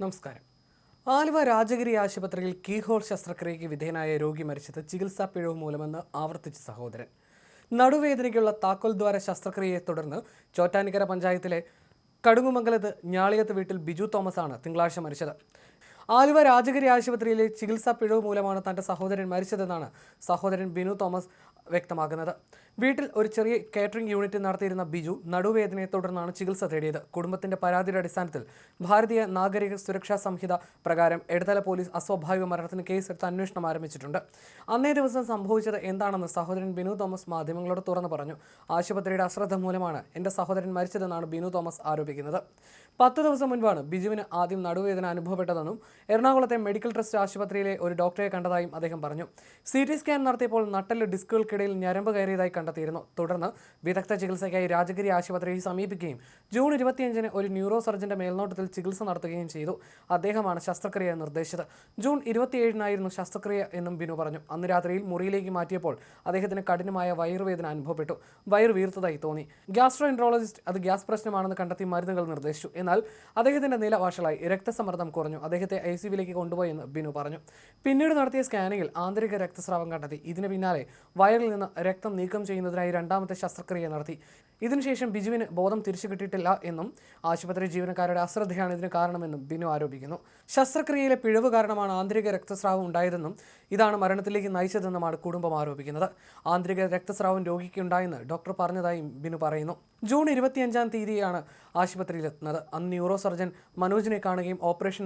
നമസ്കാരം. ആലുവ രാജഗിരി ആശുപത്രിയിൽ കീഹോൾ ശസ്ത്രക്രിയയ്ക്ക് വിധേയനായ രോഗി മരിച്ചത് ചികിത്സാ പിഴവ് മൂലമെന്ന് ആവർത്തിച്ച സഹോദരൻ. നടുവേദനയ്ക്കുള്ള താക്കോൽ ദ്വാര ശസ്ത്രക്രിയയെ തുടർന്ന് ചോറ്റാനിക്കര പഞ്ചായത്തിലെ കടുങ്ങുമംഗലത്ത് ഞാളിയത്ത് വീട്ടിൽ ബിജു തോമസ് ആണ് തിങ്കളാഴ്ച മരിച്ചത്. ആലുവ രാജഗിരി ആശുപത്രിയിലെ ചികിത്സാ പിഴവ് മൂലമാണ് തന്റെ സഹോദരൻ മരിച്ചതെന്നാണ് സഹോദരൻ ബിനു തോമസ് വ്യക്തമാക്കുന്നത്. വീട്ടിൽ ഒരു ചെറിയ കേറ്ററിംഗ് യൂണിറ്റ് നടത്തിയിരുന്ന ബിജു നടുവേദനയെ തുടർന്നാണ് ചികിത്സ തേടിയത്. കുടുംബത്തിന്റെ പരാതിയുടെ അടിസ്ഥാനത്തിൽ ഭാരതീയ നാഗരിക സുരക്ഷാ സംഹിത പ്രകാരം എടത്തല പോലീസ് അസ്വാഭാവിക മരണത്തിന് കേസെടുത്ത് അന്വേഷണം ആരംഭിച്ചിട്ടുണ്ട്. അന്നേ ദിവസം സംഭവിച്ചത് എന്താണെന്ന് സഹോദരൻ ബിനു തോമസ് മാധ്യമങ്ങളോട് തുറന്നു പറഞ്ഞു. ആശുപത്രിയുടെ അശ്രദ്ധ മൂലമാണ് എന്റെ സഹോദരൻ മരിച്ചതെന്നാണ് ബിനു തോമസ് ആരോപിക്കുന്നത്. പത്ത് ദിവസം മുൻപാണ് ബിജുവിന് ആദ്യം നടുവേദന അനുഭവപ്പെട്ടതെന്നും എറണാകുളത്തെ മെഡിക്കൽ ട്രസ്റ്റ് ആശുപത്രിയിലെ ഒരു ഡോക്ടറെ കണ്ടതായും അദ്ദേഹം പറഞ്ഞു. സി ടി സ്കാൻ നടത്തിയപ്പോൾ നട്ടൽ ഡിസ്കുകൾക്കിടയിൽ ഞരമ്പ് കയറിയതായി കണ്ടെത്തിയിരുന്നു. തുടർന്ന് വിദഗ്ധ ചികിത്സയ്ക്കായി രാജഗിരി ആശുപത്രിയെ സമീപിക്കുകയും ജൂൺ ഇരുപത്തിയഞ്ചിന് ഒരു ന്യൂറോ സർജന്റെ മേൽനോട്ടത്തിൽ ചികിത്സ നടത്തുകയും ചെയ്തു. അദ്ദേഹമാണ് ശസ്ത്രക്രിയ നിർദ്ദേശിച്ചത്. ജൂൺ ഇരുപത്തിയേഴിനായിരുന്നു ശസ്ത്രക്രിയ എന്നും ബിനു പറഞ്ഞു. അന്ന് രാത്രിയിൽ മുറിയിലേക്ക് മാറ്റിയപ്പോൾ അദ്ദേഹത്തിന് കഠിനമായ വയറുവേദന അനുഭവപ്പെട്ടു. വയർ വീർത്തതായി തോന്നി. ഗ്യാസ്ട്രോ എൻട്രോളജിസ്റ്റ് അത് ഗ്യാസ് പ്രശ്നമാണെന്ന് കണ്ടെത്തി മരുന്നുകൾ നിർദ്ദേശിച്ചു. എന്നാൽ അദ്ദേഹത്തിന്റെ നില വഷളായി. രക്തസമ്മർദ്ദം കുറഞ്ഞു. അദ്ദേഹത്തെ ഐ കൊണ്ടുപോയി കൊണ്ടുപോയെന്ന് ബിനു പറഞ്ഞു. പിന്നീട് നടത്തിയ സ്കാനിങ്ങിൽ ആന്തരിക രക്തസ്രാവം കണ്ടെത്തി. ഇതിന് പിന്നാലെ വയറിൽ നിന്ന് രക്തം നീക്കം ചെയ്യുന്നതിനായി രണ്ടാമത്തെ ശസ്ത്രക്രിയ നടത്തി. ഇതിനുശേഷം ബിജുവിന് ബോധം തിരിച്ചു കിട്ടിയിട്ടില്ല എന്നും ആശുപത്രി ജീവനക്കാരുടെ അശ്രദ്ധയാണ് ഇതിന് കാരണമെന്നും ബിനു ആരോപിക്കുന്നു. ശസ്ത്രക്രിയയിലെ പിഴവ് കാരണമാണ് ആന്തരിക രക്തസ്രാവം ഉണ്ടായതെന്നും ഇതാണ് മരണത്തിലേക്ക് നയിച്ചതെന്നുമാണ് കുടുംബം ആരോപിക്കുന്നത്. ആന്തരിക രക്തസ്രാവം രോഗിക്ക് ഉണ്ടായെന്ന് ഡോക്ടർ പറഞ്ഞതായും ബിനു പറയുന്നു. ജൂൺ ഇരുപത്തിയഞ്ചാം തീയതിയാണ് ആശുപത്രിയിലെത്തുന്നത്. അന്ന് ന്യൂറോ സർജൻ മനോജിനെ കാണുകയും ഓപ്പറേഷൻ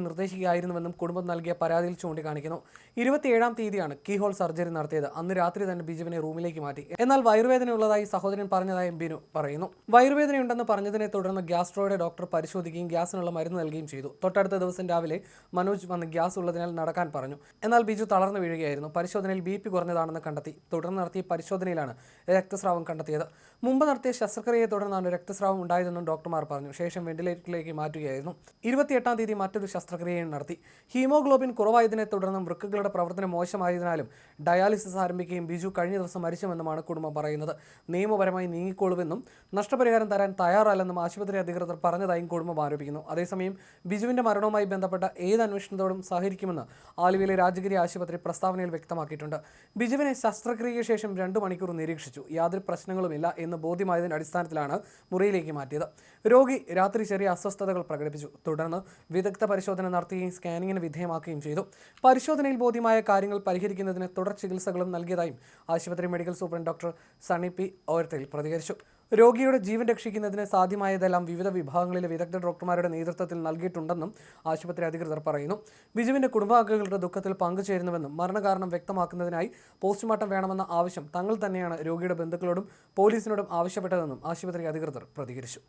നിർദ്ദേശിക്കുകയായിരുന്നുവെന്നും കുടുംബം നൽകിയ പരാതിയിൽ ചൂണ്ടിക്കാണിക്കുന്നു. ഇരുപത്തിയേഴാം തീയതിയാണ് കീഹോൾ സർജറി നടത്തിയത്. അന്ന് രാത്രി തന്നെ ബിജുവിനെ റൂമിലേക്ക് മാറ്റി. എന്നാൽ വയറുവേദനയുള്ളതായി സഹോദരൻ പറഞ്ഞതായും ബിനു പറയുന്നു. വയറുവേദനയുണ്ടെന്ന് പറഞ്ഞതിനെ തുടർന്ന് ഗ്യാസ്ട്രോയുടെ ഡോക്ടർ പരിശോധിക്കുകയും ഗ്യാസിനുള്ള മരുന്ന് നൽകുകയും ചെയ്തു. തൊട്ടടുത്ത ദിവസം രാവിലെ മനോജ് വന്ന് ഗ്യാസ് ഉള്ളതിനാൽ നടക്കാൻ പറഞ്ഞു. എന്നാൽ ബിജു തളർന്നു വീഴുകയായിരുന്നു. പരിശോധനയിൽ ബി പി കുറഞ്ഞതാണെന്ന് കണ്ടെത്തി. തുടർന്ന് നടത്തിയ പരിശോധനയിലാണ് രക്തസ്രാവം കണ്ടെത്തിയത്. മുമ്പ് നടത്തിയ ശസ്ത്രക്രിയയെ തുടർന്നാണ് രക്തസ്രാവം ഉണ്ടായതെന്നും ഡോക്ടർമാർ പറഞ്ഞു. ശേഷം വെന്റിലേറ്ററിലേക്ക് മാറ്റുകയായിരുന്നു. ഇരുപത്തിയെട്ടാം തീയതി മറ്റൊരു ശസ്ത്രക്രിയയും നടത്തി. ഹീമോഗ്ലോബിൻ കുറവായതിനെ തുടർന്നും വൃക്കകളുടെ പ്രവർത്തനം മോശമായതിനാലും ഡയാലിസിസ് ആരംഭിക്കുകയും ബിജു കഴിഞ്ഞ ദിവസം മരിച്ചുവെന്നുമാണ് കുടുംബം പറയുന്നത്. നിയമപരമായി നീങ്ങിക്കൊള്ളുമെന്നും നഷ്ടപരിഹാരം തരാൻ തയ്യാറല്ലെന്നും ആശുപത്രി അധികൃതർ പറഞ്ഞതായും കുടുംബം ആരോപിക്കുന്നു. അതേസമയം ബിജുവിന്റെ മരണവുമായി ബന്ധപ്പെട്ട ഏത് അന്വേഷണത്തോടും സഹകരിക്കുമെന്ന് ആലുവയിലെ രാജഗിരി ആശുപത്രി പ്രസ്താവനയിൽ വ്യക്തമാക്കിയിട്ടുണ്ട്. ബിജുവിനെ ശസ്ത്രക്രിയയ്ക്ക് ശേഷം രണ്ട് മണിക്കൂർ നിരീക്ഷിച്ചു. യാതൊരു പ്രശ്നങ്ങളുമില്ല എന്ന് ബോധ്യമായതിന്റെ അടിസ്ഥാനത്തിലാണ് മുറിയിലേക്ക് മാറ്റിയത്. രോഗി രാത്രി ചെറിയ അസ്വസ്ഥതകൾ പ്രകടിപ്പിച്ചു. തുടർന്ന് വിദഗ്ധ പരിശോധന നടത്തുകയും സ്കാനിങ്ങിന് വിധേയമാക്കുകയും ചെയ്തു. പരിശോധനയിൽ ബോധ്യമായ കാര്യങ്ങൾ പരിഹരിക്കുന്നതിന് തുടർ ചികിത്സകളും നൽകിയതായും ആശുപത്രി medical superintendent doctor Sunny P ഓർത്തയിൽ പ്രതികരിച്ചു. രോഗിയുടെ ജീവൻ രക്ഷിക്കുന്നതിന് സാധ്യമായതെല്ലാം വിവിധ വിഭാഗങ്ങളിലെ വിദഗ്ധ ഡോക്ടർമാരുടെ നേതൃത്വത്തിൽ നൽകിയിട്ടുണ്ടെന്നും ആശുപത്രി അധികൃതർ പറയുന്നു. ബിജുവിന്റെ കുടുംബാംഗങ്ങളുടെ ദുഃഖത്തിൽ പങ്കുചേരുന്നുവെന്നും മരണകാരണം വ്യക്തമാക്കുന്നതിനായി പോസ്റ്റ്മോർട്ടം വേണമെന്ന ആവശ്യം തങ്ങൾ തന്നെയാണ് രോഗിയുടെ ബന്ധുക്കളോടും പോലീസിനോടും ആവശ്യപ്പെട്ടതെന്നും ആശുപത്രി അധികൃതർ പ്രതികരിച്ചു.